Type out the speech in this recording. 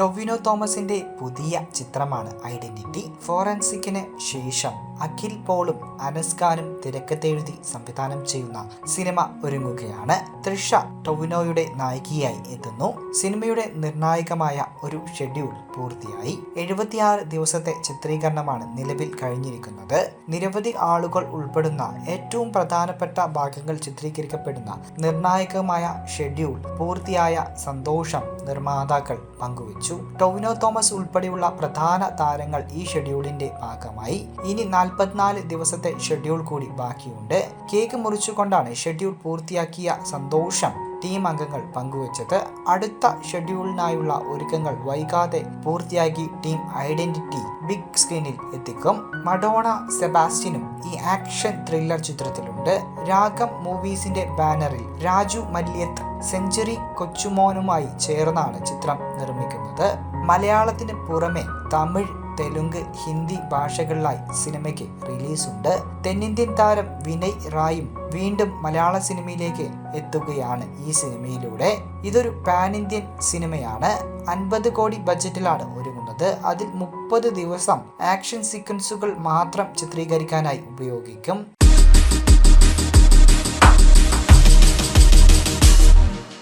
ടൊവിനോ തോമസിന്റെ പുതിയ ചിത്രമാണ് ഐഡന്റിറ്റി ഫോറൻസിക്കിന് ശേഷം അഖിൽ പോളും അനസ്കാനും തിരക്കത്തെഴുതി സംവിധാനം ചെയ്യുന്ന സിനിമ ഒരുങ്ങുകയാണ്. തൃഷ ടൊവിനോയുടെ നായികയായി എത്തുന്നു. സിനിമയുടെ നിർണായകമായ ഒരു ഷെഡ്യൂൾ പൂർത്തിയായി. എഴുപത്തിയാറ് ദിവസത്തെ ചിത്രീകരണമാണ് നിലവിൽ കഴിഞ്ഞിരിക്കുന്നത്. നിരവധി ആളുകൾ ഉൾപ്പെടുന്ന ഏറ്റവും പ്രധാനപ്പെട്ട ഭാഗങ്ങൾ ചിത്രീകരിക്കപ്പെടുന്ന നിർണായകമായ ഷെഡ്യൂൾ പൂർത്തിയായ സന്തോഷം നിർമ്മാതാക്കൾ പങ്കുവച്ചു. ടൊവിനോ തോമസ് ഉൾപ്പെടെയുള്ള പ്രധാന താരങ്ങൾ ഈ ഷെഡ്യൂളിന്റെ ഭാഗമായി. ഇനി നാൽപ്പത്തിനാല് ദിവസത്തെ ഷെഡ്യൂൾ കൂടി ബാക്കിയുണ്ട്. കേക്ക് മുറിച്ചുകൊണ്ടാണ് ഷെഡ്യൂൾ പൂർത്തിയാക്കിയ സന്തോഷം ടീം അംഗങ്ങൾ പങ്കുവച്ചത് അടുത്ത ഷെഡ്യൂളിനായുള്ള ഒരുക്കങ്ങൾ വൈകാതെ പൂർത്തിയാക്കി ടീം ഐഡന്റിറ്റി ബിഗ് സ്ക്രീനിൽ എത്തിക്കും. മഡോണ സെബാസ്റ്റിനും ഈ ആക്ഷൻ ത്രില്ലർ ചിത്രത്തിലുണ്ട്. രാഗം മൂവീസിന്റെ ബാനറിൽ രാജു മല്യത്ത് സെഞ്ചുറി കൊച്ചുമോനുമായി ചേർന്നാണ് ചിത്രം നിർമ്മിക്കുന്നത്. മലയാളത്തിന് പുറമെ തമിഴ് തെലുങ്ക് ഹിന്ദി ഭാഷകളിലായി സിനിമയ്ക്ക് റിലീസുണ്ട്. തെന്നിന്ത്യൻ താരം വിനയ് റായും വീണ്ടും മലയാള സിനിമയിലേക്ക് എത്തുകയാണ് ഈ സിനിമയിലൂടെ. ഇതൊരു പാൻ ഇന്ത്യൻ സിനിമയാണ്. അൻപത് കോടി ബജറ്റിലാണ് ഒരുങ്ങുന്നത്. അതിൽ മുപ്പത് ദിവസം ആക്ഷൻ സീക്വൻസുകൾ മാത്രം ചിത്രീകരിക്കാനായി ഉപയോഗിക്കും.